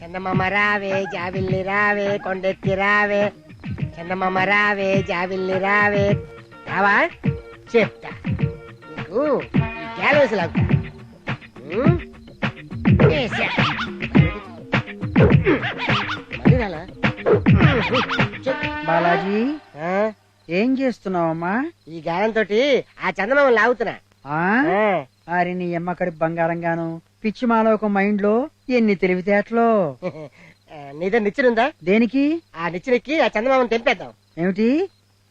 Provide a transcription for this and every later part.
చందమామ రావే జాబిల్లి రావే కొండెత్తి రావే. చందమామ రావే జాబిల్లి రావే. రావా? చెప్తా. నీకు ఈ గ్యాలరీస్ లాగుతా. బాలాజీ ఆ, ఏం చేస్తున్నావమ్మా? ఈ గాలం తోటి ఆ చందమామ లాగుతున్నా. ఆ? అరి నీ ఎమ్మకడి బంగారంగాను పిచ్చి మాలోక మైండ్లో ఎన్ని తెలివితేటలో? నీదో నిచ్చినుందా? దేనికి? ఆ నిచ్చినెక్కి ఆ చందమామని తెంపేద్దాం. ఏమిటి?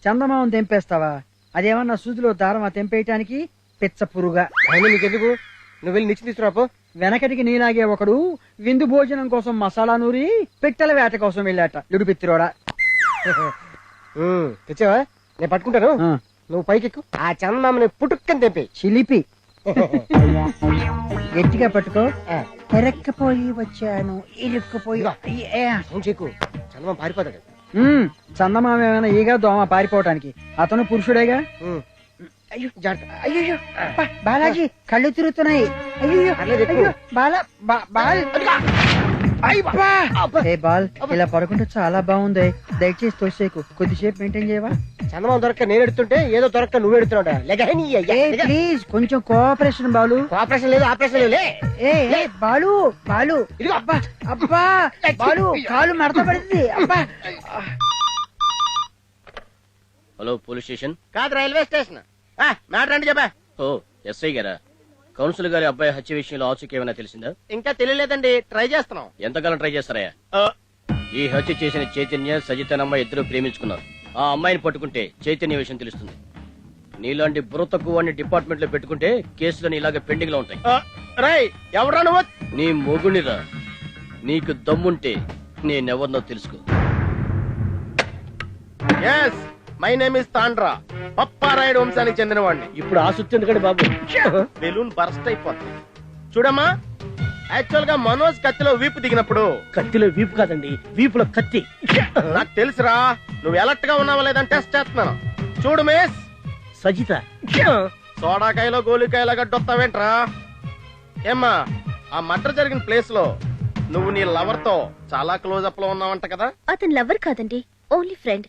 చందమామం తెంపేస్తావా? అదేమన్నా సూదిలో దారమా తెంపేయటానికి? పిచ్చ పురుగా. నీకెందుకు? నువ్వు వెళ్ళి నిచ్చి తీసుకురాపో వెనకటికి నీలాగే ఒకడు విందు భోజనం కోసం మసాలా నూరి పిట్టల వేట కోసం వెళ్ళాట లుడు పిత్తిరోడా. తెచ్చావా? నేను పట్టుకుంటాను. నువ్వు పైకెక్కు. ఆ చందమామని పుట్టుక్కని తెంపి చిలిపి. గట్టిగా పట్టుకో. ఆ, ఎరక్కపోయి వచ్చాను. ఇరుక్కుపోయి చెక్కు చందమామ పారిపోతాడు. చందమామ ఏమైనా ఈగా దోమ పారిపోవటానికి? అతను పురుషుడేగా? అయ్యో అయ్యో బాలాజీ కళ్ళు తిరుగుతున్నాయి. అయ్యో బాల బాల్. బాల్ ఇలా పడుకుంటే చాలా బాగుంది. దయచేసి తోసేకు. కొద్దిసేపు మెయింటైన్ చేయవా? చందమామ దొరక్క నేను ఎడుతుంటే ఏదో దొరక్క నువ్వు ఎడుతున్నావు ప్లీజ్ కొంచెం కోఆపరేషన్ బాలు. ఆపరేషన్ లేదు ఆపరేషన్ లేదు ఏ బాలు బాలు. ఇదిగో. అబ్బా అబ్బా బాలు కాలు మడత పడింది. అబ్బా. Hello police station? కాదు రైల్వే స్టేషన్. మ్యాటర్ అంటే చెప్పా. ఓ ఎస్ఐ గారా? కౌన్సిల్ గారి అబ్బాయి హత్య విషయంలో ఆచూకీ ఏమైనా తెలిసిందా? ఇంకా తెలియలేదండి ట్రై చేస్తున్నాం. ఎంతకాలం ట్రై చేస్తారయ్యా? ఈ హత్య చేసిన చైతన్య సజితనమ్మ ఇద్దరు ప్రేమించుకున్నారు. ఆ అమ్మాయిని పట్టుకుంటే చైతన్య విషయం తెలుస్తుంది. నీలాంటి బుర్ర తక్కువ డిపార్ట్మెంట్లో పెట్టుకుంటే కేసులని ఇలాగ పెండింగ్లో ఉంటాయి రై ఎవరా నువ్వు? నీ మొగునిరా నీకు దమ్ముంటే నేనెవరినో తెలుసుకో. Yes my name is Tandra Papparayudu వంశానికి చెందినవాడిని ఇప్పుడు ఆసక్తి ఎందుకండి బాబు? బెలూన్ బర్స్ట్ అయిపోతుంది. చూడమ్మా. యాక్చువల్గా మనోజ్ కత్తిలో వీపు దిగినప్పుడు. కత్తిలో వీపు కాదండి వీపులో కత్తి. నాకు తెలుసురా నువ్వు ఎలర్ట్గా ఉన్నావా లేదని టెస్ట్ చేస్తున్నాను. చూడు మిస్ సజిత. సోడాకాయలో గోలికాయలో గడ్డొస్తావేంట్రా ఏమ్మా ఆ మర్డర్ జరిగిన ప్లేస్లో నువ్వు నీ లవర్తో చాలా క్లోజ్ అప్లో ఉన్నావంట కదా? అతను లవర్ కాదండి ఓన్లీ ఫ్రెండ్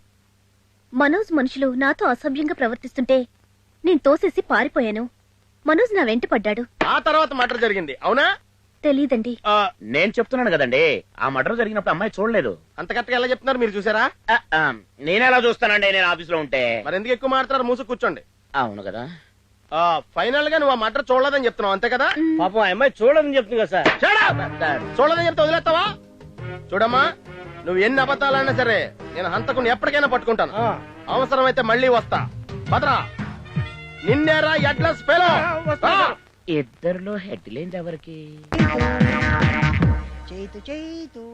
మనోజ్ మనుషులు నాతో అసభ్యంగా ప్రవర్తిస్తుంటే నేను తోసేసి పారిపోయాను. మనోజ్ నా వెంట పడ్డాడు. ఆ తర్వాత మర్డర్ జరిగింది అవునా? తెలీదండి. ఆ, నేను చెప్తున్నాను కదండి ఆ మర్డర్ జరిగినప్పుడు అమ్మాయి చూడలేదు. అంత కరెక్ట్గా ఎలా చెప్తున్నారు మీరు చూసారా? ఆ, నేనెలా చూస్తానండి నేను ఆఫీస్లో ఉంటే. మరి ఎందుకు ఎక్కువ మాట్లాడారు? మూసు కూర్చోండి. అవును కదా. ఆ ఫైనల్గా నువ్వు ఆ మర్డర్ చూడలేదని చెప్తున్నావు అంతే కదా? పాపం ఆ అమ్మాయి చూడదని చెప్తుంది కదా సార్! చూడదని చెప్తే వదిలేస్తావా? చూడమ్మా నువ్వు ఎన్ని అబద్ధాలైనా సరే నేను హంతకుని ఎప్పటికైనా పట్టుకుంటాను. అవసరమైతే మళ్ళీ వస్తా. భద్రా నిన్నేరా అడ్రస్ పేలో ఇద్దరులో హెడ్ లేని ఎవరికి? చేతు చేతు.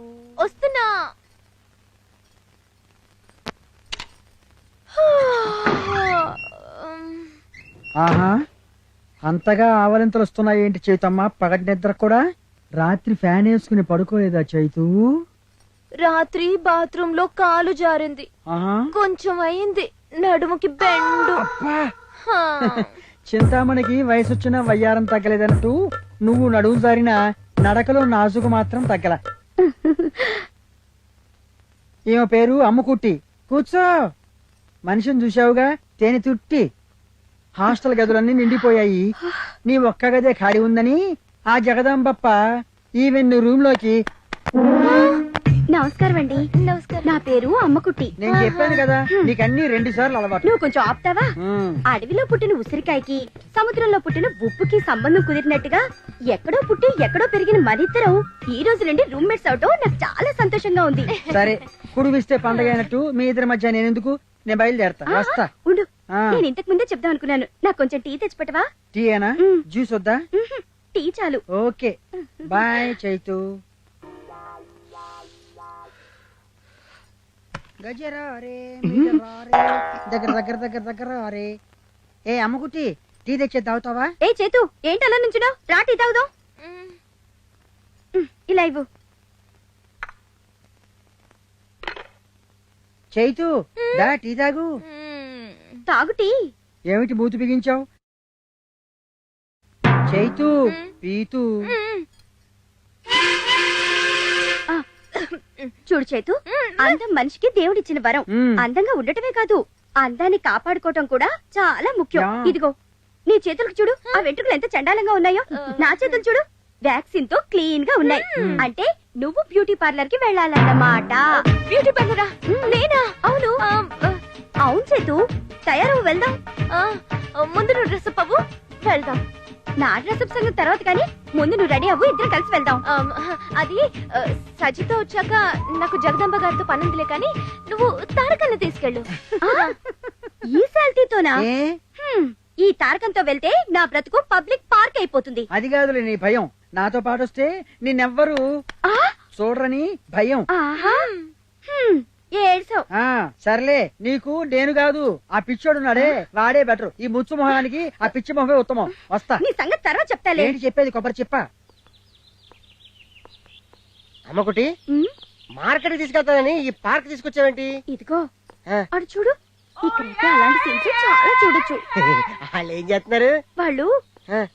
వస్తున్నా. ఆహా అంతగా ఆవలింతలు వస్తున్నాయి ఏంటి చైతమ్మ? పగటి నిద్ర కూడా రాత్రి ఫ్యాన్ వేసుకుని పడుకోలేదా చైతు? రాత్రి బాత్రూమ్లో కాలు జారింది. కొంచెం అయింది. నడుముకి బెండు. చింతామణికి వయసు వచ్చిన వయ్యారం తగ్గలేదన్నట్టు నువ్వు నడువు జారిన నడకలో నాజుకు మాత్రం తగ్గల. ఈమె పేరు అమ్ముకుట్టి. కూర్చో. మనిషిని చూసావుగా తేనె తుట్టి. హాస్టల్ గదులన్నీ నిండిపోయాయి. నీ ఒక్క గదే ఖాళీ ఉందని ఆ జగదాంబప్ప ఈవెన్ రూమ్లోకి నమస్కారం అండి. నమస్కారం. నా పేరు అమ్మకుట్టి. నేను చెప్పాను కదా నీకన్నీ రెండు సార్లు అలవాటు. నువ్వు కొంచెం ఆపుతావా. అడవిలో పుట్టిన ఉసిరికాయకి సముద్రంలో పుట్టిన ఉప్పుకి సంబంధం కుదిరినట్టుగా ఎక్కడో పుట్టి ఎక్కడో పెరిగిన మనిద్దరం ఈ రోజు నుండి రూమ్మేట్స్ అవటం నాకు చాలా సంతోషంగా ఉంది. సరే కుడివిస్తే పండగ అయినట్టు మీ ఇద్దరి మధ్య నేను ఎందుకు? నేను బయలుదేరతా. వస్తా. ఉండు. నేను ఇంతకు ముందే చెప్దాం అనుకున్నాను. నాకు కొంచెం టీ తెచ్చిపెట్టవా? టీ ఏనా. జ్యూస్ వద్దా? టీ చాలు. ఓకే. బాయ్ చైతు. దగ్గర దగ్గర దగ్గర దగ్గర రే ఏ అమ్మకుట్టి టీ తెచ్చే తాగుతావా? ఏ చేతు ఏంటి అలా నుంచున్నావు? రా టీ తాగుదాం. ఇలా ఇవ్వు. చైతు దా టీ తాగు. తాగు టీ. ఏమిటి బూతు బిగించావు? చైతు పీతు. చూడు చేతు అందం మనిషికి దేవుడిచ్చిన వరం. అందంగా ఉండటమే కాదు అందాన్ని కాపాడుకోవటం కూడా చాలా ముఖ్యం. ఇదిగో నీ చేతులకు చూడు ఆ వెంట్రుకలు ఎంత చండాలంగా ఉన్నాయో. నా చేతులు చూడు వ్యాక్సిన్తో క్లీన్గా ఉన్నాయి అంటే నువ్వు బ్యూటీ పార్లర్కి వెళ్ళాలన్నమాట. బ్యూటీ పార్లరా? నేనా? అవును. అవును చేతు తయారవు వెళ్దాం. ముందు నువ్వు డ్రెస్ అప్ అవ్వు వెళ్దాం. నా డ్రెస్ అప్ సంగతి తర్వాత కానీ ముందు నువ్వు రెడీ అవ్వు ఇద్దరు కలిసి వెళ్దాం. అది సజిత వచ్చాక నాకు జగదంబ గారితో పనుందిలే కానీ నువ్వు తారకల్ని తీసుకెళ్ళు. ఈ హ్మ్, ఈ తారకంతో వెళ్తే నా బ్రతుకు పబ్లిక్ పార్క్ అయిపోతుంది. అది కాదులే నీ భయం. నాతో పాటు వస్తే నిన్నెవ్వరు చూడరని భయం. సర్లే నీకు నేను కాదు. ఆ పిచ్చోడున్నాడే వాడే బెటర్. ఈ ముచ్చు మొహానికి ఆ పిచ్చి మొహమే ఉత్తమం. వస్తా. నీ సంగతి తర్వాత చెప్తాలే. ఏంటి చెప్పేది కొబ్బరి చెప్ప? అమ్మకుటి మార్కెట్ తీసుకెళ్తానని ఈ పార్క్ తీసుకొచ్చావేంటి? ఇదిగో. అడు చూడు. ఇక్కడైతే అలాంటి సీన్స్ చాలా చూడొచ్చు. వాళ్ళు ఏం చేస్తున్నారు? వాళ్ళు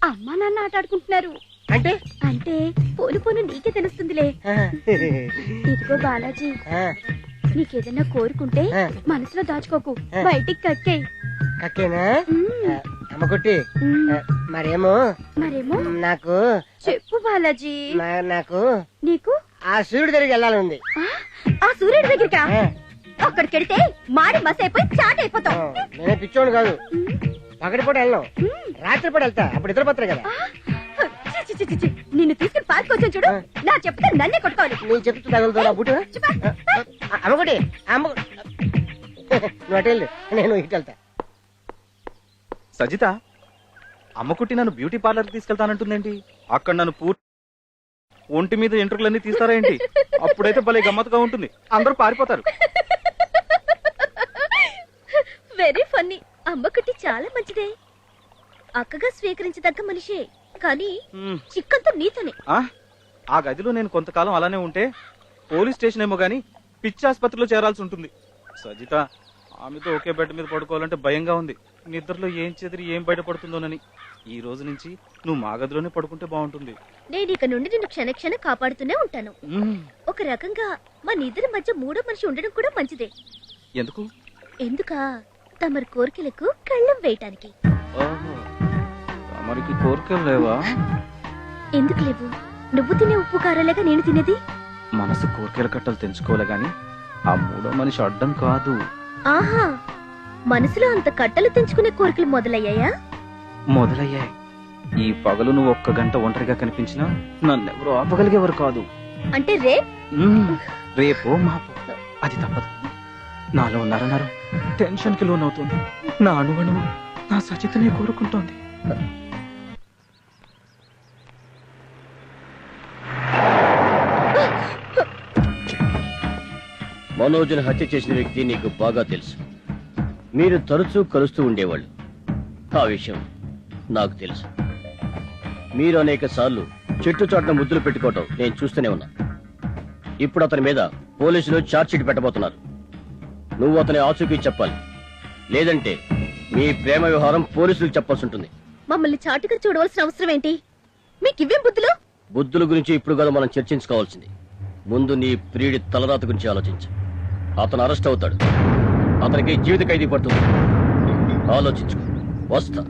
అమ్మా నాన్న ఆట ఆడుకుంటున్నారు. అంటే? అంటే పోను పోను నీకే తెలుస్తుందిలే. ఇదిగో బాలాజీ. ఆ, నీకేదైనా కోరుకుంటే. మనసులో దాచుకోకు. బయటికి కక్కే కక్కేనా? అమ్మకుట్టి మరేమో? మరేమో? నాకు చెప్పు బాలాజీ. నాకు నీకు? ఆ సూర్యుడి దగ్గరికి వెళ్ళాలని ఉంది ఆ? సూర్యుడి దగ్గరికా? ఆ, అక్కడికి వెడితే మాడి మస్ అయిపోయి చాట్ ఆ, అయిపోతావు నేనే పిచ్చోడు కాదు. పగటిపూట వెళ్ళను. రాత్రిపూట వెళ్తా. అప్పుడు ఇద్దరు పత్ర కదా నిన్ను తీసుకుని పార్క్ వచ్చాను చూడు. నా చెప్తే నన్నే కొట్టుకోవాలి. నేను చెప్తూ తగులుతా బుట్టు అమ్మకుటి అమ్మ నువ్వు అటు వెళ్ళు. నేను ఇటు వెళ్తా. సజిత అమ్మకుట్టి నన్ను బ్యూటీ పార్లర్ తీసుకెళ్తానంటుందేంటి? అక్కడ నన్ను పూర్తి ఒంటి మీద ఎంట్రుకలన్నీ తీస్తారా ఏంటి? అప్పుడైతే భలే గమ్మత్తుగా ఉంటుంది. అందరూ పారిపోతారు. వెరీ ఫన్నీ అమ్మకుట్టి చాలా మంచిదే. అక్కగా స్వీకరించదగ్గ మనిషే. కానీ. చిక్కంతా నీతోనే ఆ? ఆ గదిలో నేను కొంతకాలం అలానే ఉంటే పోలీస్ స్టేషన్ ఏమో గాని పిచ్చి ఆసుపత్రిలో చేరాల్సి ఉంటుంది. సజిత ఆమెతో ఒకే బెడ్ మీద పడుకోవాలంటే భయంగా ఉంది. నిద్రలో ఏం చెదిరి ఏం బయటపడుతుందోనని. ఈ రోజు నుంచి నువ్వు మా గదిలోనే పడుకుంటే బాగుంటుంది. నేను ఇక నుండి నిన్ను క్షణక్షణం కాపాడుతూనే ఉంటాను. ఒక రకంగా మన ఇద్దరి మధ్య మూడో మనిషి ఉండడం కూడా మంచిదే. ఎందుకు? ఎందుకా? తమరి కోరికలకు కళ్ళం వేయటానికి. ఓహో. తమరికి కోరికలు లేవా? ఎందుకు లేవు? నువ్వు తినే ఉప్పు కారాలేగా నేను తినేది? మనసు కోరికల కట్టలు తెంచుకోలే గాని ఆ మూడో మనిషి అడ్డం కాదు. ఆహా! మనసులో అంత కట్టలు తెంచుకునే కోరికలు మొదలయ్యాయా? మొదలయ్యాయి. ఈ పగలు నువ్వు ఒక్క గంట ఒంటరిగా కనిపించినా నన్నెవరు ఆపగలిగేవారు కాదు. అంటే రే. రేపో మాపో? అది తప్పదు. నాలో నరనరం టెన్షన్కి లోనవుతుంది. నా అణువణువు నా సచితనే కోరుకుంటోంది. మనోజ్ని హత్య చేసిన వ్యక్తి నీకు బాగా తెలుసు. మీరు తరచూ కలుస్తూ ఉండేవాళ్ళు. ఆ విషయం నాకు తెలుసు. మీరు అనేక సార్లు చెట్టు చాటున ముద్దులు పెట్టుకోవటం నేను చూస్తూనే ఉన్నా. ఇప్పుడు అతని మీద పోలీసులు ఛార్జ్ షీట్ పెట్టబోతున్నారు. నువ్వు అతని ఆచూకీ చెప్పాలి. లేదంటే మీ ప్రేమ వ్యవహారం పోలీసులకు చెప్పాల్సి ఉంటుంది. మమ్మల్ని చాటుగా చూడవలసిన అవసరం ఏంటి? మీకు ఇవ్వేం బుద్ధులు? బుద్ధుల గురించి ఇప్పుడు కదా మనం చర్చించుకోవాల్సింది. ముందు నీ ప్రియుడి తలరాత గురించి ఆలోచించు. అతను అరెస్ట్ అవుతాడు. అతనికి జీవిత ఖైదీ పడుతుంది. ఆలోచించుకో. వస్తా.